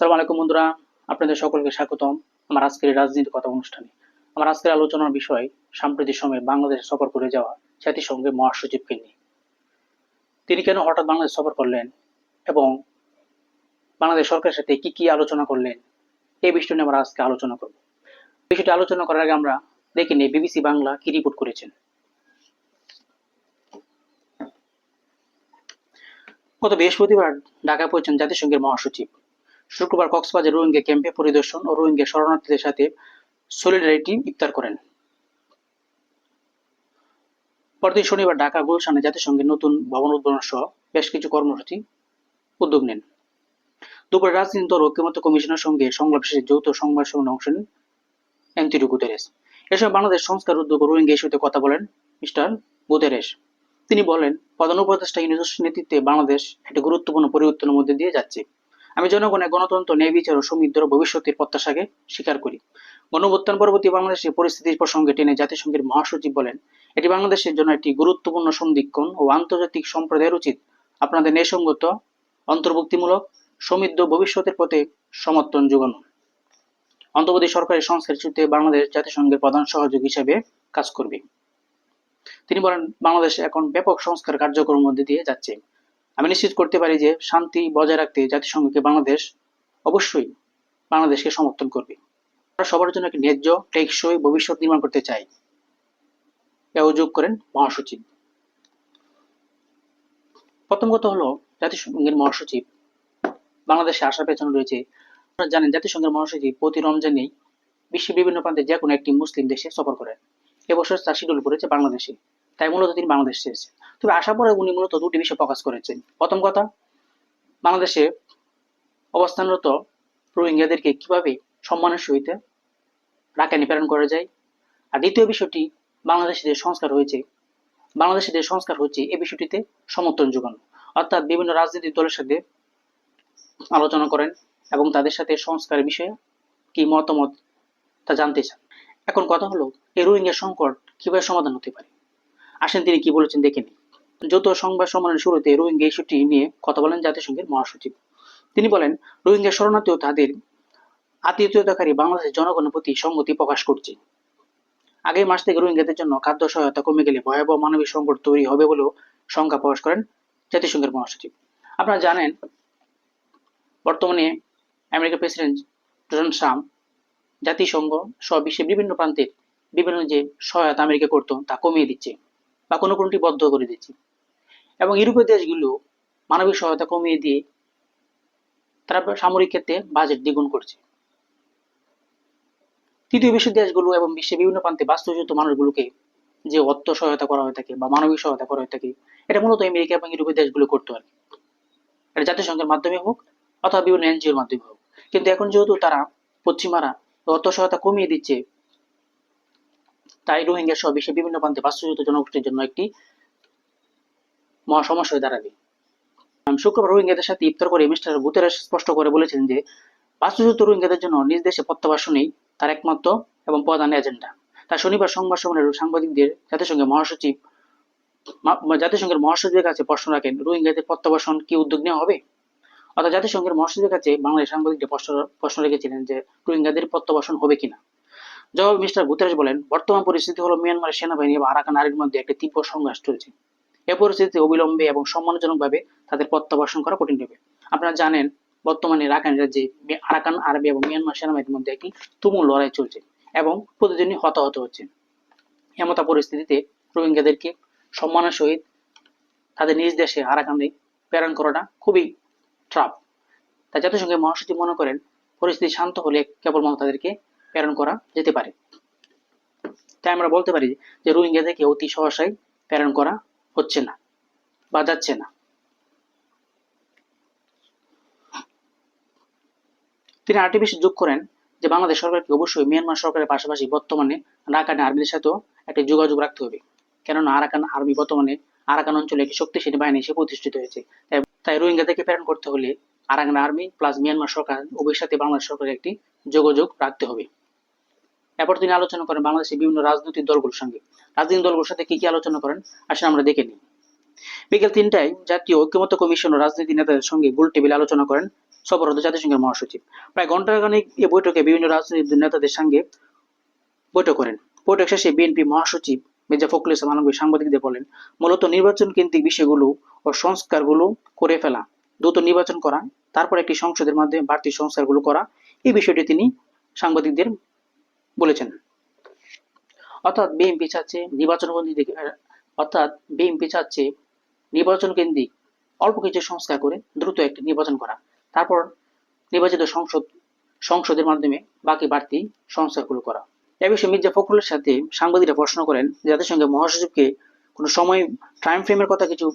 সালাম আলাইকুম বন্ধুরা, আপনাদের সকলকে স্বাগতম আমার আজকের রাজনীতি কথা অনুষ্ঠানে। আমার আজকের আলোচনার বিষয়, সাম্প্রতিক সময়ে বাংলাদেশ সফর করে যাওয়া জাতিসংঘের মহাসচিবকে নিয়ে। তিনি কেন হঠাৎ বাংলাদেশ সফর করলেন এবং বাংলাদেশ সরকারের সাথে কি কি আলোচনা করলেন এই বিষয়টি নিয়ে আমরা আজকে আলোচনা করব। বিষয়টি আলোচনা করার আগে আমরা দেখে নিই বিবিসি বাংলা কি রিপোর্ট করেছেন। গত বৃহস্পতিবার ঢাকা পৌঁছেন জাতিসংঘের মহাসচিব। শুক্রবার কক্সবাজার রোহিঙ্গা ক্যাম্পে পরিদর্শন ও রোহিঙ্গা শরণার্থীদের সাথে সলিডারিটি ইফতার করেন। পরদিন শনিবার ঢাকা গুলশানে জাতিসংঘের নতুন ভবন উদ্বোধন সহ বেশ কিছু কর্মসূচি উদ্যোগ নেন। দুপুরে রাজনীতি দল ঐক্যমত্য কমিশনের সঙ্গে সংলাপ শেষে যৌথ সংবাদ সম্মেলনে অংশ নেন অ্যান্টিডো গুতেরেস। এ সময় বাংলাদেশ সংস্কার উদ্যোগ রোহিঙ্গা ইস্যুতে কথা বলেন মিস্টার গুতেরেস। তিনি বলেন, প্রধান উপদেষ্টা ইউনুস নেতৃত্বে বাংলাদেশ একটি গুরুত্বপূর্ণ পরিবর্তনের মধ্যে দিয়ে যাচ্ছে। আমি জনগণের গণতন্ত্র, ন্যায় বিচার ও সমৃদ্ধ ভবিষ্যতের প্রত্যাশাকে স্বীকার করি। গণভুত্থান পরবর্তী বাংলাদেশের পরিস্থিতির প্রসঙ্গে টেনে জাতিসংঘের মহাসচিব বলেন, এটি বাংলাদেশের জন্য একটি গুরুত্বপূর্ণ সন্ধিক্ষণ ও আন্তর্জাতিক সম্প্রদায়ের উচিত। আপনাদের ন্যায়সঙ্গত, অন্তর্ভুক্তিমূলক সমৃদ্ধ ভবিষ্যতের পথে সমর্থন যোগানো। অন্তর্বর্তী সরকারি সংস্কার ইস্যুতে বাংলাদেশ জাতিসংঘের প্রধান সহযোগী হিসেবে কাজ করবে। তিনি বলেন, বাংলাদেশ এখন ব্যাপক সংস্কার কার্যক্রমের মধ্যে দিয়ে যাচ্ছে। আমি নিশ্চিত করতে পারি যে শান্তি বজায় রাখতে জাতিসংঘকে বাংলাদেশ অবশ্যই বাংলাদেশকে সমর্থন করবে। আমরা সবার জন্য একটি ন্যায্য, টেকসই ভবিষ্যৎ নির্মাণ করতে চাই। এ অভিযোগ করেন মহাসচিব। প্রথম কথা হলো, জাতিসংঘের মহাসচিব। বাংলাদেশে আসার পেছনে রয়েছে। আপনারা জানেন, জাতিসংঘের মহাসচিব প্রতি রমজানেই বিশ্বের বিভিন্ন প্রান্তে যে কোনো একটি মুসলিম দেশে সফর করেন। এবছর তার শিডিউল পড়েছে বাংলাদেশে। তাই মূলত তিনি বাংলাদেশ এসেছেন তবে আসার পরে উনি মূলত দুটি বিষয় প্রকাশ করেছেন। প্রথম কথা, বাংলাদেশে অবস্থানরত রোহিঙ্গাদেরকে কীভাবে সম্মানের সহিত রাখানি প্রেরণ করা যায়? আর দ্বিতীয় বিষয়টি, বাংলাদেশে যে সংস্কার হয়েছে, বাংলাদেশে যে সংস্কার হচ্ছে এই বিষয়টিতে সমর্থন যোগানো। অর্থাৎ বিভিন্ন রাজনৈতিক দলের সাথে আলোচনা করেন এবং তাদের সাথে সংস্কারের বিষয়ে কি মতামত তা জানতে চান। এখন কথা হলো, এই রোহিঙ্গা সংকট কীভাবে সমাধান হতে পারে? আসেন তিনি কি বলেছেন দেখে নিই। যৌথ সংবাদ সম্মেলনের শুরুতে রোহিঙ্গা ইস্যুটি নিয়ে কথা বলেন জাতিসংঘের মহাসচিব। তিনি বলেন, রোহিঙ্গা শরণার্থী ও তাদের আতিথ্যতাকারী বাংলাদেশের জনগণের প্রতি সংগতি প্রকাশ করছে। আগের মাস থেকে রোহিঙ্গাদের জন্য খাদ্য সহায়তা কমে গেলে ভয়াবহ মানবিক সংকট তৈরি হবে বলেও শঙ্কা প্রকাশ করেন জাতিসংঘের মহাসচিব। আপনারা জানেন, বর্তমানে আমেরিকার প্রেসিডেন্ট ডোনাল্ড ট্রাম্প জাতিসংঘ সহ বিশ্বের বিভিন্ন প্রান্তের বিভিন্ন যে সহায়তা আমেরিকা করতো তা কমিয়ে দিচ্ছে বা কোনো কোনোটি বদ্ধ করে দিচ্ছে। এবং ইউরোপীয় দেশগুলো মানবিক সহায়তা কমিয়ে দিয়ে তারা সামরিক ক্ষেত্রে বাজেট দ্বিগুণ করছে। তৃতীয় বিশ্বের দেশগুলো এবং বিশ্বের বিভিন্ন প্রান্তে বাস্তুচ্যুত মানুষগুলোকে যে অর্থ সহায়তা করা হয়ে থাকে বা মানবিক সহায়তা করা হয়ে থাকে এটা মূলত আমেরিকা এবং ইউরোপীয় দেশগুলো করতে পারে এটা জাতিসংঘের মাধ্যমে হোক অথবা বিভিন্ন এনজিওর মাধ্যমে হোক। কিন্তু এখন যেহেতু তারা পশ্চিমারা অর্থ সহায়তা কমিয়ে দিচ্ছে, তাই রোহিঙ্গা সহ বিশ্বের বিভিন্ন প্রান্তে বাস্তুচ্যুত জনগোষ্ঠীর জন্য একটি মহা সমস্যা হয়ে দাঁড়াবে। শুক্রবার রোহিঙ্গাদের সাথে ইফতার করে মিস্টার গুতেরাস স্পষ্ট করে বলেছেন যে, বাস্তুচ্যুত রোহিঙ্গাদের জন্য নিজ দেশে প্রত্যাবাসনেই তার একমাত্র এবং প্রধান এজেন্ডা। তার শনিবার সংবাদ সম্মেলনে সাংবাদিকদের জাতিসংঘের মহাসচিব জাতিসংঘের মহাসচিবের কাছে প্রশ্ন রাখেন, রোহিঙ্গাদের প্রত্যাবাসন কি উদ্যোগ নেওয়া হবে? অর্থাৎ জাতিসংঘের মহাসচিবের কাছে বাংলাদেশ সাংবাদিকদের প্রশ্ন রেখেছিলেন যে, রোহিঙ্গাদের প্রত্যাবাসন হবে কিনা? জবাব মিস্টার গুতেরেস বলেন, বর্তমান পরিস্থিতি হলো মিয়ানমারের সেনাবাহিনী এবং আরাকান আর্মির মধ্যে একটি তীব্র সংঘর্ষ চলছে। এ পরিস্থিতিতে অবিলম্বে এবং সম্মানজনকভাবে তাদের প্রত্যাবাসন করা কঠিন হবে। আপনারা জানেন, বর্তমানে রাখাইন রাজ্যে আরাকান, আরবি এবং মিয়ানমার সেনাবাহিনীর মধ্যে একটি তুমুল লড়াই চলছে এবং প্রতিদিনই হতাহত হচ্ছে। এমতা পরিস্থিতিতে রোহিঙ্গাদেরকে সম্মানের সহিত তাদের নিজ দেশে আরাকানে প্রেরণ করাটা খুবই ট্রাপ তাই জাতিসংঘের মহাসচিব মনে করেন, পরিস্থিতি শান্ত হলে কেবলমাত্র তাদেরকে প্রেরণ করা যেতে পারে। তাই আমরা বলতে পারি যে রোহিঙ্গাদেরকে অতি সহসাই প্রেরণ করা হচ্ছে না বা যাচ্ছে না। তিনি আরেকটি বিষয় যোগ করেন যে বাংলাদেশ সরকারকে অবশ্যই মিয়ানমার সরকারের পাশাপাশি বর্তমানে আরাকান আর্মিদের সাথেও একটি যোগাযোগ রাখতে হবে। কেননা আরাকান আর্মি বর্তমানে আরাকান অঞ্চলে একটি শক্তিশালী বাহিনী হিসেবে প্রতিষ্ঠিত হয়েছে। তাই তাই রোহিঙ্গাদেরকে প্রেরণ করতে হলে আরাকান আর্মি প্লাস মিয়ানমার সরকার উভয়ের সাথে বাংলাদেশ সরকারের একটি যোগাযোগ রাখতে হবে। এরপর তিনি আলোচনা করেন বাংলাদেশের বিভিন্ন রাজনৈতিক দলগুলোর সঙ্গে। রাজনৈতিক দলগুলোর সাথে কি কি আলোচনা করেন, আসলে আমরা দেখে নিই। বিকেল তিনটায় জাতীয় ঐক্যমত্য কমিশন ও রাজনীতি নেতাদের সঙ্গে গোল টেবিল আলোচনা করেন সফর হতো জাতিসংঘের মহাসচিব। প্রায় ঘন্টাখানেক এই বৈঠকে বিভিন্ন রাজনৈতিক নেতাদের সঙ্গে বৈঠক করেন। বৈঠক শেষে বিএনপি মহাসচিব মির্জা ফখরুল ইসলাম আলমগীর সাংবাদিকদের বলেন, মূলত নির্বাচন কেন্দ্রিক বিষয়গুলো ও সংস্কারগুলো করে ফেলা, দ্রুত নির্বাচন করা, তারপর একটি সংসদের মাধ্যমে বাড়তি সংস্কারগুলো করা, এই বিষয়টি তিনি সাংবাদিকদের বলেছেন। অর্থাৎ বিএনপি চাচ্ছে নির্বাচন অর্থাৎ বিএনপি চাচ্ছে নির্বাচন কেন্দ্রিক অল্প কিছু সংস্কার করে দ্রুত একটি নির্বাচন করা। তারপর নির্বাচিত সংসদ, সংসদের মাধ্যমে বাকি বাড়তি সংস্কারগুলো করা। এ বিষয়ে মির্জা ফখরুলের সাথে সাংবাদিকরা প্রশ্ন করেন জাতিসংঘের মহাসচিবকে কোনো সময় টাইম ফ্রেমের কথা কিছু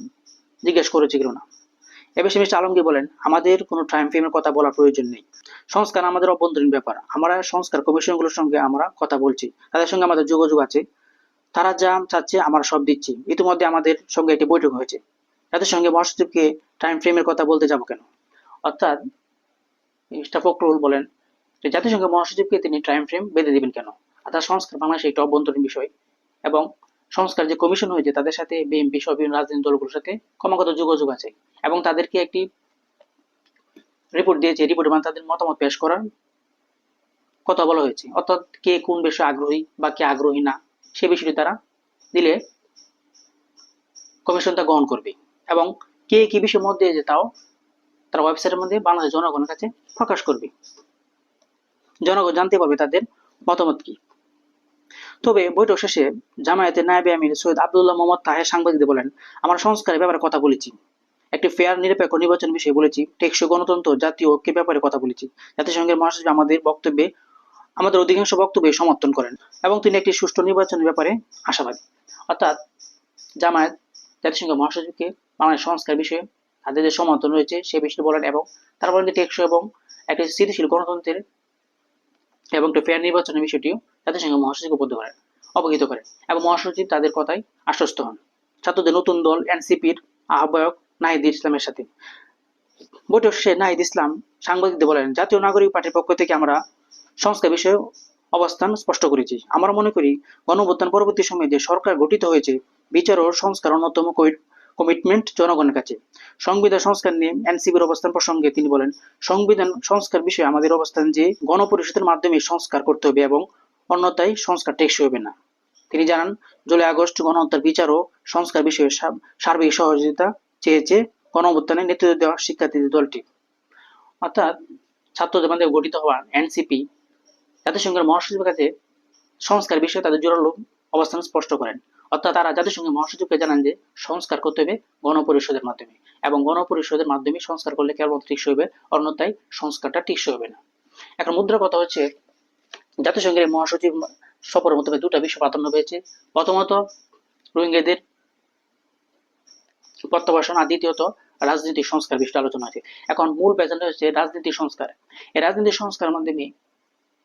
জিজ্ঞেস করেছে কিনা। এ বিষয়ে মিস্টার আলমগীর বলেন, আমাদের কোনো টাইম ফ্রেমের কথা বলার প্রয়োজন নেই। সংস্কার আমাদের অভ্যন্তরীণ ব্যাপার। আমরা সংস্কার কমিশনগুলোর সঙ্গে আমরা কথা বলছি। তাদের সঙ্গে আমাদের যোগাযোগ আছে। তারা যা চাচ্ছে আমরা সব দিচ্ছি। ইতিমধ্যে আমাদের সঙ্গে একটি বৈঠক হয়েছে। তাদের সঙ্গে মহাসচিবকে টাইম ফ্রেমের কথা বলতে যাব কেন? অর্থাৎ মিস্টার ফখরুল বলেন, যে জাতিসংঘের মহাসচিবকে তিনি টাইম ফ্রেম বেঁধে দিবেন কেন? অর্থাৎ সংস্কার বাংলাদেশে একটি অভ্যন্তরীণ বিষয় এবং সংস্কার যে কমিশন হয়েছে, তাদের সাথে বিএনপি সহ বিভিন্ন রাজনৈতিক দলগুলোর সাথে ক্রমাগত যোগাযোগ আছে। এবং তাদেরকে একটি রিপোর্ট দিয়েছে। রিপোর্টে মানে তাদের মতামত পেশ করার কথা বলা হয়েছে। অর্থাৎ কে কোন বিষয়ে আগ্রহী বা কে আগ্রহী না, সে বিষয়টি তারা দিলে কমিশনটা গ্রহণ করবে। এবং কে কি বিষয়ের মধ্যে দিয়েছে তাও তারা ওয়েবসাইটের মধ্যে বাংলাদেশ জনগণের কাছে প্রকাশ করবে। জনগণ জানতে পারবে তাদের মতামত কি। তবে বৈঠক শেষে জামায়াতের নায়েবে আমির সৈয়দ আবদুল্লাহ মোহাম্মদ তাহের সাংবাদিকদের বলেন, আমরা সংস্কারের ব্যাপারে কথা বলেছি। একটি ফেয়ার, নিরপেক্ষ নির্বাচন বিষয়ে বলেছি, টেকসই গণতন্ত্র, জাতীয় ঐক্যের ব্যাপারে কথা বলেছি। জাতিসংঘের মহাসচিব আমাদের বক্তব্যে, আমাদের অধিকাংশ বক্তব্যে সমর্থন করেন এবং তিনি একটি সুষ্ঠু নির্বাচনের ব্যাপারে আশাবাদী। অর্থাৎ জামায়াত জাতিসংঘের মহাসচিবকে বাংলাদেশ সংস্কার বিষয়ে তাদের যে সমর্থন রয়েছে সে বিষয়ে বলেন এবং তারা বলেন টেকসই এবং একটি স্থিতিশীল গণতন্ত্রের এবং একটি ফেয়ার নির্বাচনের বিষয়টিও জাতিসংঘ মহাসচিবকে উপলব্ধ করেন, অবহিত করেন এবং মহাসচিব তাদের কথায় আশ্বস্ত হন। ছাত্রদের নতুন দল, এনসিপির আহ্বায়ক নাহিদ ইসলামের সাথে। বৈঠক শেষে নাহিদ ইসলাম সাংবাদিকদের বলেন, জাতীয় নাগরিক পার্টির পক্ষ থেকে আমরা সংস্কার বিষয়ে অবস্থান স্পষ্ট করেছি। আমরা মনে করি গণঅভ্যুত্থান পরবর্তী সময়ে যে সরকার গঠিত হয়েছে, বিচার ও সংস্কার অন্যতম কমিটমেন্ট জনগণের কাছে। সংবিধান সংস্কার নিয়ে এনসিবির অবস্থান প্রসঙ্গে তিনি বলেন, সংবিধান সংস্কার বিষয়ে আমাদের অবস্থান যে গণপরিষদের মাধ্যমে সংস্কার করতে হবে এবং অন্যথায় সংস্কার টেকসই হবে না। তিনি জানান, জুলাই আগস্ট গণহত্যার বিচার ও সংস্কার বিষয়ে সার্বিক সহযোগিতা চেয়েছে গণঅভ্যুত্থানে নেতৃত্ব দেওয়া শিক্ষার্থীদের দলটি। অর্থাৎ ছাত্রদের মধ্যে গঠিত হওয়া এনসিপি জাতিসংঘের মহাসচিবের কাছে সংস্কার বিষয়ে তাদের জোরালো অবস্থান স্পষ্ট করেন। অর্থাৎ তারা জাতিসংঘের মহাসচিবকে জানান যে সংস্কার করতে হবে গণপরিষদের মাধ্যমে। এবং গণপরিষদের মাধ্যমে সংস্কার করলে কেবলমাত্র টিকসই হবে, অন্যথায় সংস্কারটা টিকসই হবে না। এখন মুদ্রা কথা হচ্ছে জাতিসংঘের মহাসচিব সফরের মাধ্যমে দুটা বিষয় প্রাধান্য পেয়েছে। প্রথমত, রোহিঙ্গাদের প্রত্যাবাসন আর দ্বিতীয়ত রাজনৈতিক সংস্কার বিষয়ে আলোচনা আছে। এখন মূল প্যাজেন্ডা হচ্ছে রাজনীতি সংস্কার। এই রাজনীতি সংস্কার মাধ্যমে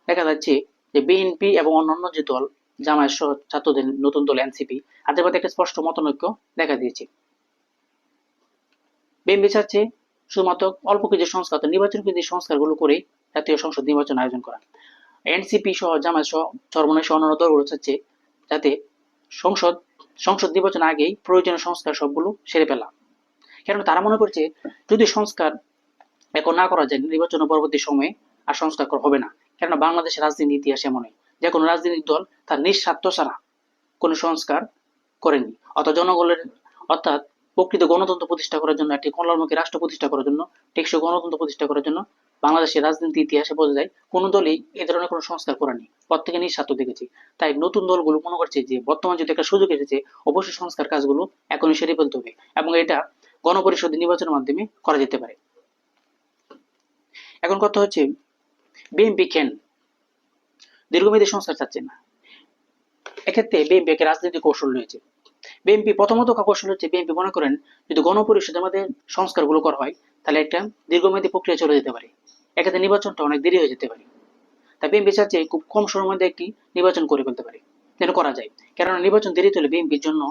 দেখা যাচ্ছে যে বিএনপি এবং অন্যান্য যে দল জামায়াত সহ ছাত্রদের নতুন দল এনসিপি। তাদের মধ্যে একটা স্পষ্ট মতানৈক্য দেখা দিয়েছে। বিএনপি চাচ্ছে শুধুমাত্র অল্প কিছু সংস্কার নির্বাচন কেন্দ্রিক সংস্কারগুলো করে জাতীয় সংসদ নির্বাচন আয়োজন করা। এনসিপি সহ জামায়াত সহ চরমনের সহ অন্যান্য দলগুলো চাচ্ছে যাতে সংসদ সংসদ নির্বাচন আগেই প্রয়োজনীয় সংস্কার সবগুলো সেরে ফেলা। কেন তারা মনে করছে, যদি সংস্কার এখন না করা যায় নির্বাচন পরবর্তী সময়ে আর সংস্কার হবে না। কেননা বাংলাদেশের রাজনীতি ইতিহাস এমনই। যে কোনো রাজনৈতিক দল তার নিঃস্বার্থ ছাড়া কোনো সংস্কার করেনি অর্থাৎ জনগণের, অর্থাৎ প্রকৃত গণতন্ত্র প্রতিষ্ঠা করার জন্য, একটি কল্যাণমুখী রাষ্ট্র প্রতিষ্ঠা করার জন্য, টেকসই গণতন্ত্র প্রতিষ্ঠা করার জন্য বাংলাদেশের রাজনীতি ইতিহাসে বোঝা যায়, কোনো দলই এই ধরনের কোনো সংস্কার করেনি। প্রত্যেকে নিঃস্বার্থ দেখেছি। তাই নতুন দলগুলো মনে করছে যে, বর্তমান যদি একটা সুযোগ এসেছে, অবশ্যই সংস্কার কাজগুলো এখনই সেরে ফেলতে হবে এবং এটা গণপরিষদ নির্বাচনের মাধ্যমে করা যেতে পারে। এখন কথা হচ্ছে, বিএনপি কেন? দীর্ঘমেয়াদী সংস্কার চাচ্ছে না। এক্ষেত্রে বিএনপি একটা রাজনৈতিক কৌশল রয়েছে। বিএনপি প্রথমত কৌশল হচ্ছে বিএনপি মনে করেন যদি গণপরিষদের মধ্যে সংস্কারগুলো করা হয়, তাহলে একটা দীর্ঘমেয়াদী প্রক্রিয়া চলে যেতে পারে। এক্ষেত্রে নির্বাচনটা অনেক দেরি হয়ে যেতে পারে। তাই বিএনপি চাচ্ছে খুব কম সময়ের মধ্যে একটি নির্বাচন করে ফেলতে পারে, যেন করা যায়। কেননা নির্বাচন দেরি হলে বিএনপির জন্য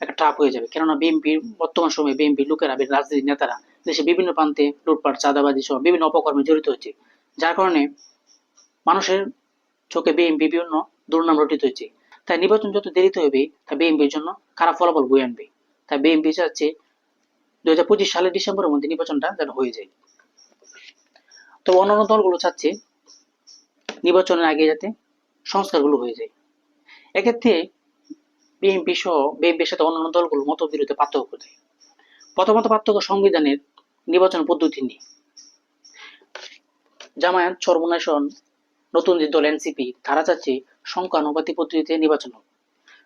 একটা ট্রাপ হয়ে যাবে। কেননা বিএনপির বর্তমান সময়ে বিএনপি লোকেরা রাজনীতির নেতারা দেশে বিভিন্ন প্রান্তে লুটপাট, চাঁদাবাজি সহ বিভিন্ন অপকর্মে জড়িত হচ্ছে। যার কারণে মানুষের চোখে বিএনপি বিভিন্ন দুর্নাম রটিত হয়েছে তাই নির্বাচন যত দেরিতে হবে, তা বিএনপির জন্য খারাপ ফলাফল বয়ে আনবে। তাই বিএনপি চাচ্ছে দু হাজার পঁচিশ সালের ডিসেম্বরের মধ্যে নির্বাচনটা যেন হয়ে যায়। তো অন্যান্য দলগুলো চাচ্ছে নির্বাচনের আগে যাতে সংস্কারগুলো হয়ে যায়। এক্ষেত্রে বিএনপি সহ বিএনপির সাথে অন্যান্য দলগুলো মতবিরোধে পার্থক্য কোথায় প্রথমত পার্থক্য সংবিধানের নির্বাচন পদ্ধতি নিয়ে। জামায়াত, সর্বনাশন, নতুন যে দল এনসিপি তারা চাচ্ছে সংখ্যানুপাতি পদ্ধতিতে নির্বাচন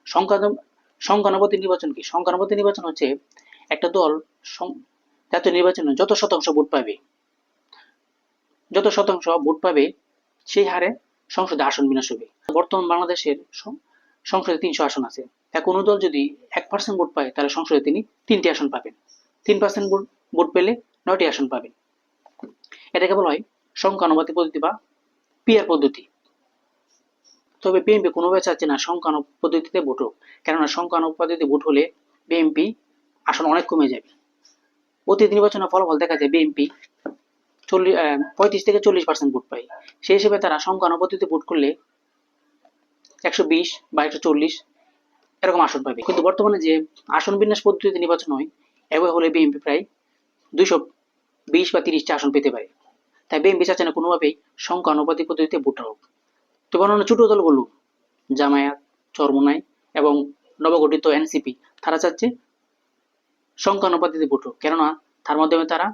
সংখ্যানু- সংখ্যানুপাতি নির্বাচন কি? সংখ্যানুপাতি নির্বাচন হচ্ছে একটা দল জাতীয় নির্বাচনে যত শতাংশ ভোট পাবে, যত শতাংশ ভোট পাবে, সেই হারে সংসদে আসন বিনাশ হবে। বর্তমান বাংলাদেশের সংসদে তিনশো আসন আছে। এক কোনো দল যদি এক পার্সেন্ট ভোট পায়, তাহলে সংসদে তিনি তিনটি আসন পাবেন। তিন পার্সেন্ট ভোট ভোট পেলে নয়টি আসন পাবেন। এটাকে বলা হয় সংখ্যানুপাতি পদ্ধতি বা পিয়ার পদ্ধতি। তবে বিএনপি কোনোভাবে চাচ্ছে না সংখ্যানু পদ্ধতিতে ভোট হোক। কেননা সংখ্যানু পদ্ধতিতে ভোট হলে বিএনপি আসন অনেক কমে যাবে। অতীত নির্বাচনের ফলাফল দেখা যায় বিএনপি চল্লিশ পঁয়ত্রিশ থেকে চল্লিশ পার্সেন্ট ভোট পায়। সেই হিসেবে তারা ভোট করলে একশো বিশ বা একশো চল্লিশ এরকম আসন পাবে। কিন্তু বর্তমানে যে আসন বিন্যাস পদ্ধতিতে নির্বাচন হয়, এভাবে হলে বিএনপি প্রায় দুইশো বিশ বা তিরিশটা আসন পেতে পারে। তাই বিএনপি চাচ্ছে না কোনোভাবেই সংখ্যানুপাতিক পদ্ধতিতে ভোট হোক। তো অন্যান্য ছোট দলগুলো, জামায়াত, চরমোনাই এবং নবগঠিত এনসিপি, তারা চাচ্ছে সংখ্যানুপাতিতে ভোট হোক কেননা তার মাধ্যমে তারা,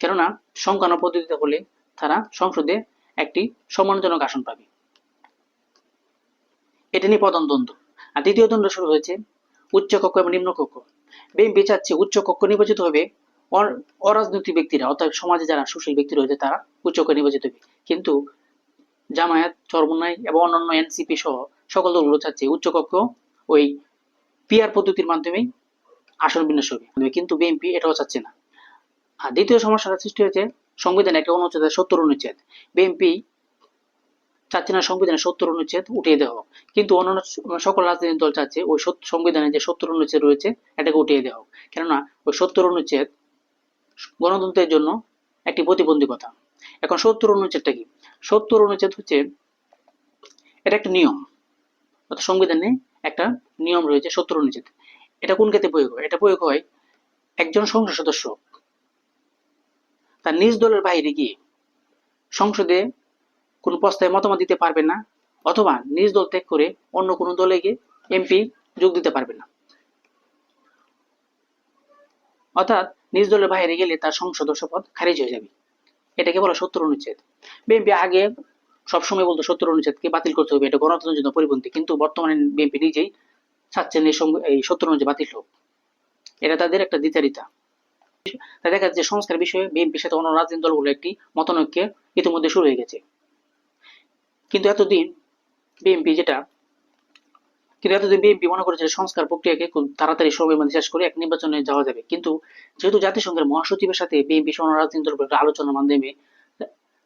কেননা সংখ্যানুপদ্ধতিতে হলে তারা সংসদে একটি সম্মানজনক আসন পাবে। এটা নিয়ে প্রধান দ্বন্দ্ব। আর দ্বিতীয় দ্বন্দ্ব শুরু হয়েছে উচ্চ কক্ষ এবং নিম্ন কক্ষ। বিএনপি চাচ্ছে উচ্চ কক্ষ নির্বাচিত হবে অরাজনৈতিক ব্যক্তিরা, অর্থাৎ সমাজে যারা সুশীল ব্যক্তি রয়েছে তারা উচ্চ কক্ষে নির্বাচিত হবে। কিন্তু জামায়াত, চরমোনাই এবং অন্যান্য এনসিপি সহ সকল দলগুলো চাচ্ছে উচ্চ কক্ষ ওই পিআর পদ্ধতির মাধ্যমেই আসন বিন্যাস হবে। কিন্তু বিএনপি এটাও চাচ্ছে না। আর দ্বিতীয় সমস্যাটা সৃষ্টি হয়েছে সংবিধানে একটা অনুচ্ছেদ সত্তর অনুচ্ছেদ। বিএনপি চাচ্ছে না সংবিধানের সত্তর অনুচ্ছেদ উঠিয়ে দেওয়া হোক। কিন্তু অন্যান্য সকল রাজনৈতিক দল চাচ্ছে ওই সংবিধানে যে সত্তর অনুচ্ছেদ রয়েছে এটাকে উঠিয়ে দেওয়া হোক। কেননা ওই সত্তর অনুচ্ছেদ গণতন্ত্রের জন্য একটি প্রতিবন্ধকতা এখন সত্তর অনুচ্ছেদটা কি? সত্তর অনুচ্ছেদ হচ্ছে, এটা একটা নিয়ম। অর্থাৎ সংবিধানে একটা নিয়ম রয়েছে, সত্তর অনুচ্ছেদ। এটা কোন ক্ষেত্রে প্রয়োগ হয়? এটা প্রয়োগ হয় একজন সংসদ সদস্য তার নিজ দলের বাইরে গিয়ে সংসদে কোন প্রস্তাবে মতামত দিতে পারবে না, অথবা নিজ দল ত্যাগ করে অন্য কোনো দলে গিয়ে এমপি যোগ দিতে পারবে না। অর্থাৎ নিজ দলের বাইরে গেলে তার সংসদ সদস্য পদ খারিজ হয়ে যাবে। এটাকে বলা সত্তর অনুচ্ছেদ। বিএনপি আগে সবসময় বলতো সত্তর অনুচ্ছেদকে বাতিল করতে হবে, এটা গণতন্ত্রের জন্য পরিপন্থী। কিন্তু বর্তমানে বিএনপি নিজেই চাচ্ছেন এই সং- এই সত্তর অনুচ্ছেদ বাতিল হোক। এটা তাদের একটা দ্বিচারিতা। তাই দেখা যাচ্ছে সংস্কার বিষয়ে বিএনপির সাথে অন্য রাজনৈতিক দলগুলো একটি মতানৈক্য ইতিমধ্যে শুরু হয়ে গেছে। কিন্তু এতদিন বিএনপি যেটা, কিন্তু এতদিন বিএনপি মনে করেছে সংস্কার প্রক্রিয়াকে খুব তাড়াতাড়ি সময়ের মধ্যে শেষ করে এক নির্বাচনে যাওয়া যাবে। কিন্তু যেহেতু জাতিসংঘের মহাসচিবের সাথে বিএনপি সহ রাজনৈতিক দলগুলো আলোচনার মাধ্যমে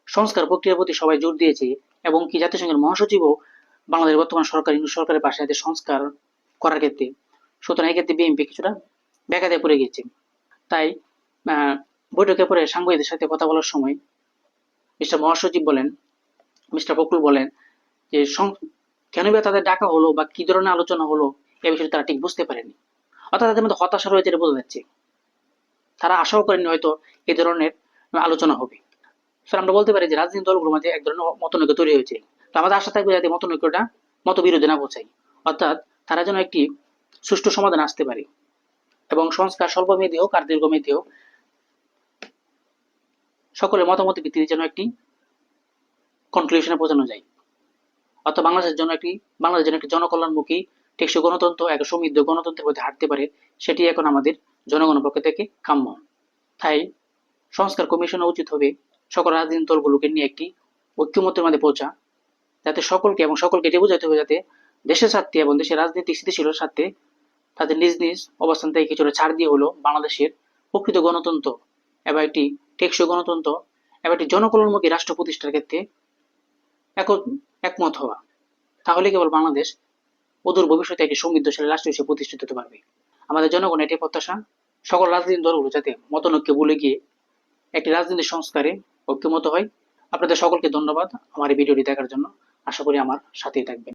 সংস্কার প্রক্রিয়ার প্রতি সবাই জোর দিয়েছে এবং কি জাতিসংঘের মহাসচিবও বাংলাদেশ বর্তমান সরকার ইন্দু সরকারের পাশে আছে সংস্কার করার ক্ষেত্রে। সুতরাং এক্ষেত্রে বিএনপি কিছুটা ব্যাঘাতে পড়ে গেছে তাই বৈঠকে পরে সাংবাদিকদের সাথে কথা বলার সময় মিস্টার মহাসচিব বলেন, মিস্টার বকুল বলেন যে কেন বা তাদের ডাকা হলো বা কি ধরনের আলোচনা হলো এ বিষয়ে তারা ঠিক বুঝতে পারেনি। অর্থাৎ তাদের মধ্যে হতাশা রয়েছে এটা বোঝা যাচ্ছে। তারা আশাও করেনি হয়তো এ ধরনের আলোচনা হবে। স্যার, আমরা বলতে পারি যে রাজনৈতিক দলগুলোর মধ্যে এক ধরনের মতনৈক্য তৈরি হয়েছে। তো আমাদের আশা থাকবে যাতে মতনৈক্যটা মতবিরোধী না বোঝায় অর্থাৎ তারা যেন একটি সুষ্ঠু সমাধান আসতে পারে। এবং সংস্কার স্বল্পমেয়াদী হোক আর দীর্ঘমেয়াদী হোক, সকলের মতামতের ভিত্তিতে যেন একটি কনক্লুশনে পৌঁছানো যায়। অর্থাৎ বাংলাদেশের জন্য একটি বাংলাদেশের জন্য একটি জনকল্যাণমুখী, টেকসই গণতন্ত্র, এক সমৃদ্ধ গণতন্ত্রের মধ্যে হাঁটতে পারে, সেটি এখন আমাদের জনগণের পক্ষ থেকে কাম্য। তাই সংস্কার কমিশনের উচিত হবে সকল রাজনৈতিক দলগুলোকে নিয়ে একটি ঐক্যমতের মধ্যে পৌঁছা, যাতে সকলকে এবং সকলকে এটি বোঝাতে হবে যাতে দেশের স্বার্থে এবং দেশের রাজনৈতিক স্থিতিশীলের স্বার্থে তাদের নিজ নিজ অবস্থান থেকে কিছুটা ছাড় দিয়ে হলো বাংলাদেশের প্রকৃত গণতন্ত্র এবং একটি টেকসই গণতন্ত্র এবং একটি জনকল্যাণমুখী রাষ্ট্র প্রতিষ্ঠার ক্ষেত্রে এক, একমত হওয়া। তাহলে কেবল বাংলাদেশ অদূর ভবিষ্যতে একটি সমৃদ্ধশালী রাষ্ট্র হিসেবে প্রতিষ্ঠিত হতে পারবে। আমাদের জনগণ এটি প্রত্যাশা, সকল রাজনৈতিক দলগুলো যাতে মতনৈক্য ভুলে গিয়ে একটি রাজনৈতিক সংস্কারে ঐক্যমত হয়। আপনাদের সকলকে ধন্যবাদ আমার এই ভিডিওটি দেখার জন্য। আশা করি আমার সাথেই থাকবেন।